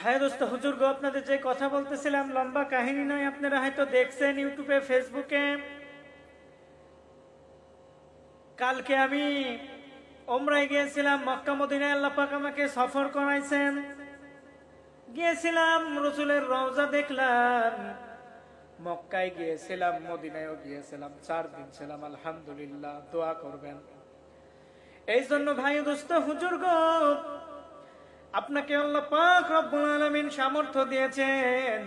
ভাই দোস্ত হুজুর গো আপনাদের যে কথা বলতেছিলাম, লম্বা কাহিনী নয়, আপনারা হয়তো দেখছেন ইউটিউবে, ফেসবুকে। কালকে আমি ওমরাই গিয়েছিলাম, মক্কা, মদিনায় আল্লাহ পাক আমাকে সফর করাইছেন। গিয়েছিলাম, রসুলের রওজা দেখলাম। মক্কায় গিয়েছিলাম, মদিনায়ও গিয়েছিলাম, চার দিন ছিলাম, আলহামদুলিল্লাহ, দোয়া করবেন। এই জন্য ভাই দোস্ত হুজুর গো আপনাকে আল্লাহ পাক রব্বুল আলামিন সামর্থ্য দিয়েছেন।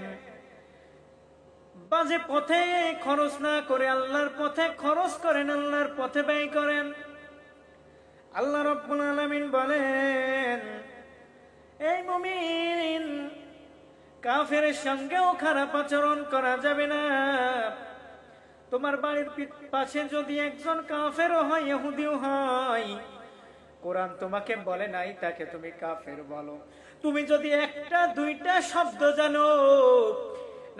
বাজে পথে খরচ না করে আল্লাহর পথে খরচ করেন, আল্লাহর পথে ব্যয় করেন। আল্লাহ রব্বুল আলামিন বলেন, এই মুমিন, কাফের সঙ্গেও খারাপ আচরণ করা যাবে না। তোমার বাড়ির পাশে যদি একজন কাফেরও হয়, ইহুদিও হয় কোরআন তোমাকে বলে নাই, তাকে তুমি কাফের বলো। তুমি যদি একটা, দুইটা শব্দ জানো,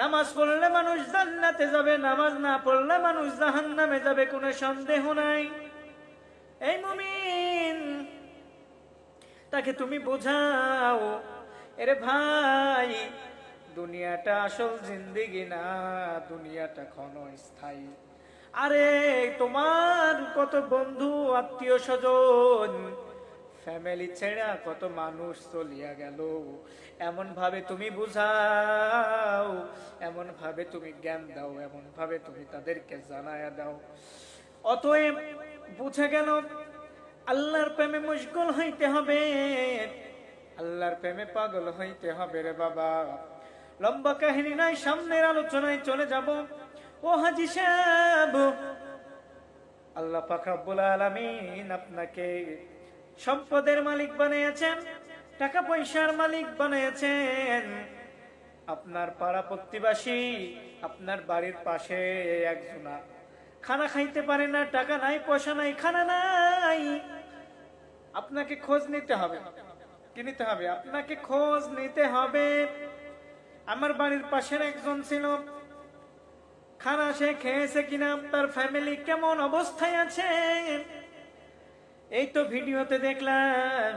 নামাজ পড়লে মানুষ জান্নাতে যাবে, নামাজ না পড়লে মানুষ জাহান্নামে যাবে, কোনো সন্দেহ নাই। এই মুমিন, তাকে তুমি বোঝাও, এরে ভাই, দুনিয়াটা আসল জিন্দিগি না, দুনিয়াটা ক্ষণস্থায়ী। আরে, তোমার কত বন্ধু, আত্মীয় স্বজন? ফ্যামিলি ছেড়া কত মানুষ চলিয়া গেল। এমন ভাবে তুমি বুঝাও এমন ভাবে তুমি জ্ঞান দাও এমন ভাবে তুমি তাদেরকে জানায়া দাও। অতএব বুঝে গেল, আল্লাহর প্রেমে মুশগুল হইতে হবে। আল্লাহর প্রেমে পাগল হইতে হবে রে বাবা। লম্বা কাহিনী নাই, সামনের আলোচনায় চলে যাব। ও হাজি সাহেব আল্লাহ পাক রব্বুল আপনাকে সম্পদের মালিক বানিয়েছেন টাকা পয়সার মালিক বানিয়েছেন। আপনার পাড়া প্রতিবাসী আপনার বাড়ির পাশে একজনা খানা খাইতে পারে না, টাকা নাই, পয়সা নাই, খানা নাই। আপনাকে খোঁজ নিতে হবে। কি নিতে হবে? আপনাকে খোঁজ নিতে হবে। আমার বাড়ির পাশের একজন ছিল খানা সে খেয়েছে কিনা, তার ফ্যামিলি কেমন অবস্থায় আছে? এই তো ভিডিওতে দেখলাম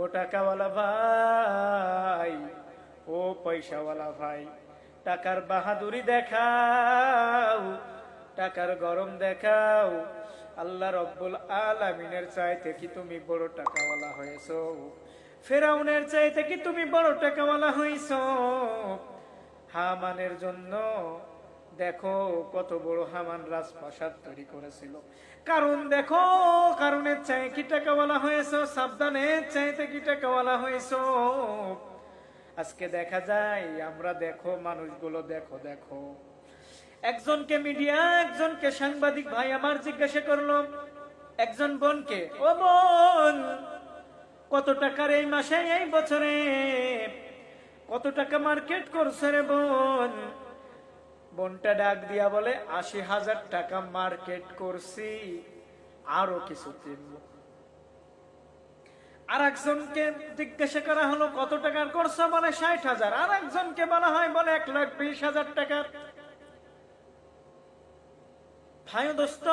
ও টাকাওয়ালা ভাই, ও পয়সাওয়ালা ভাই, টাকার বাহাদুরি দেখাও, টাকার গরম দেখাও, আল্লাহ রব্বুল আলামিনের চাইতে কি তুমি বড় টাকাওয়ালা হয়েছো? ফেরাউনের চাইতে কি তুমি বড় টাকাওয়ালা হইছো? হামানের জন্য দেখো কত বড় হামান রাজপ্রাসাদ তৈরি করেছিল। কারণ দেখো, কারণের চাই কি টাকাওয়ালা হয়েছো? সাবধানের চাইতে কি টাকাওয়ালা হয়েছো? আজকে দেখা যায়, আমরা দেখো, মানুষগুলো দেখো দেখো। একজনকে মিডিয়া, একজনকে সাংবাদিক ভাই আমার জিজ্ঞাসা করল, একজন বোনকে? ও বোন, কত টাকার এই মাসে, এই বছরে? কত টাকা মার্কেট করছে রে বোন? বোনটা ডাক দিয়া বলে, আশি হাজার টাকা মার্কেট করছি, আরও কিছু কিনবো। আর একজনকে জিজ্ঞাসা করা হলো, কত টাকার করছ? বলে, ষাট হাজার। আর একজনকে বলা হয়, বলে, এক লাখ বিশ হাজার টাকা। ভাই দোস্ত,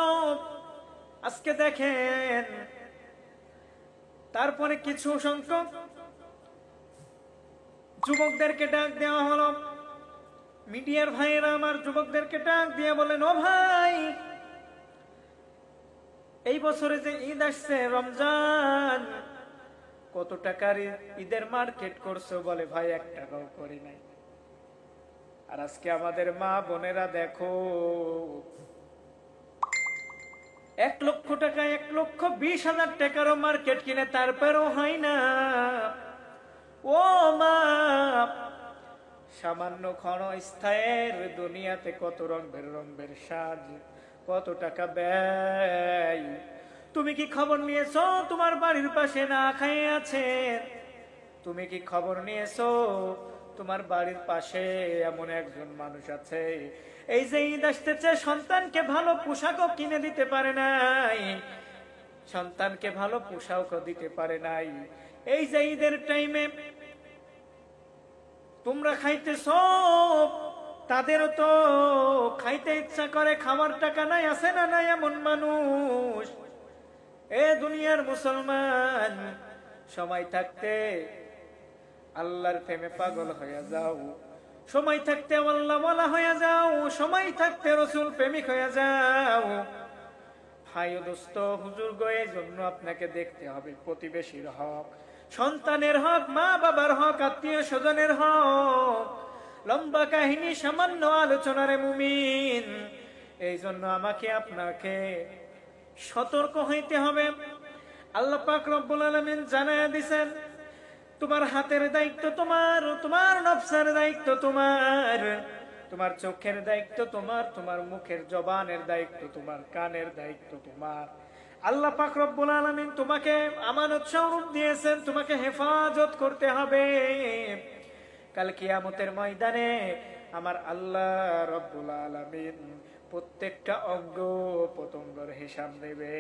আজকে দেখেন, তারপরে কিছু সংখ্যক যুবকদেরকে ডাক দেওয়া হলো। মিডিয়ার ভাইয়েরা আমার যুবকদেরকে ডাক দিয়ে বলেন, ও ভাই, এই বছরে যে ঈদ আসছে, রমজান, কত টাকার ঈদের মার্কেট করছ? বলে, ভাই, এক টাকাও করি নাই। আর আজকে আমাদের মা বোনেরা দেখো, এক লক্ষ টাকা, এক লক্ষ বিশ হাজার টাকারও মার্কেট কিনে তারপরেও হয় না। ও মা সামান্য ক্ষণ স্থায়ের দুনিয়াতে কত রঙের রঙের সাজ, কত টাকা ব্যয়। তুমি কি খবর নিয়েছো? তোমার বাড়ির পাশে না খাইয়ে আছে। তুমি কি খবর নিয়েছো? তোমার বাড়ির পাশে এমন একজন মানুষ আছে। এই যে ঈদ আসতেছে, সন্তানকে ভালো পোশাকও কিনে দিতে পারে নাই। সন্তানকে ভালো পোশাকও দিতে পারে নাই। এই যে ঈদের টাইমে তোমরা খাইতেছ তাদেরও তো খাইতে ইচ্ছা করে খাবার টাকা নাই, আছে না নাই এমন মানুষ? এ দুনিয়ার মুসলমান, সময় থাকতে আল্লাহর প্রেমে পাগল হয়ে যাও। সময় থাকতে আল্লাহ বলা হয়ে যাও, সময় থাকতে রসুল প্রেমিক হয়ে যাও। ভাই দোস্ত হুজুর গয়ে জন্য আপনাকে দেখতে হবে প্রতিবেশীর হক। সন্তানের হক, মা বাবার হক, আত্মীয় স্বজনের হক। লম্বা কাহিনী, সামান্য আলোচনারে মুমিন। এই জন্য আমাকে আপনাকে সতর্ক হইতে হবে। আল্লাহ পাক রব্বুল আলামিন জানায় দিছেন, তোমার হাতের দায়িত্ব তোমার তোমার নফসের দায়িত্ব তোমার। তোমার চোখের দায়িত্ব তোমার তোমার মুখের জবানের দায়িত্ব তোমার, কানের দায়িত্ব তোমার। আল্লাহ পাক রব্বুল আলামিন তোমাকে আমানত স্বরূপ দিয়েছেন, তোমাকে হেফাজত করতে হবে। কাল কিয়ামতের ময়দানে আমার আল্লাহ রব্বুল আলামিন প্রত্যেকটা অঙ্গ পতঙ্গর হিসাব নেবে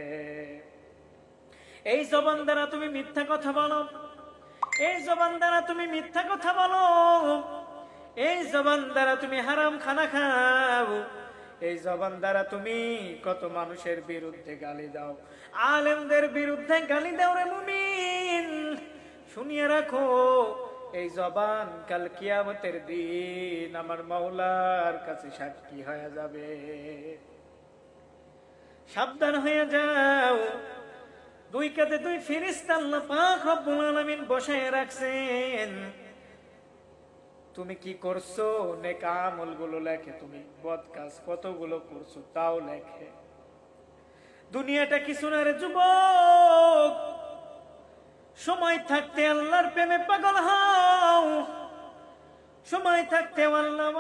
এই জবান দ্বারা তুমি মিথ্যা কথা বলো, এই জবান দ্বারা তুমি মিথ্যা কথা বলো, এই জবান দ্বারা তুমি হারাম খানা খাও। এই জবান দ্বারা তুমি কত মানুষের বিরুদ্ধে গালি দাও। আলেমদের বিরুদ্ধে গালি দাও রে মুমিন। শুনিয়ে রাখো, এই জবান কাল কিয়ামতের দিন আমার মাওলার কাছে সাক্ষী হয়ে যাবে। সাবধান হয়ে যাও। দুই কাতে দুই ফিরিস্তা পাক রব্বুল আলামিন বসায় রাখছেন। তুমি কি করছ? নেক আমলগুলো লেখে তুমি বদ কাজ কতগুলো করছ তাও লেখে। দুনিয়াটা কিছু না রে যুবক? সময় থাকতে আল্লাহর প্রেমে পাগল হও। সময় থাকতে আল্লাহ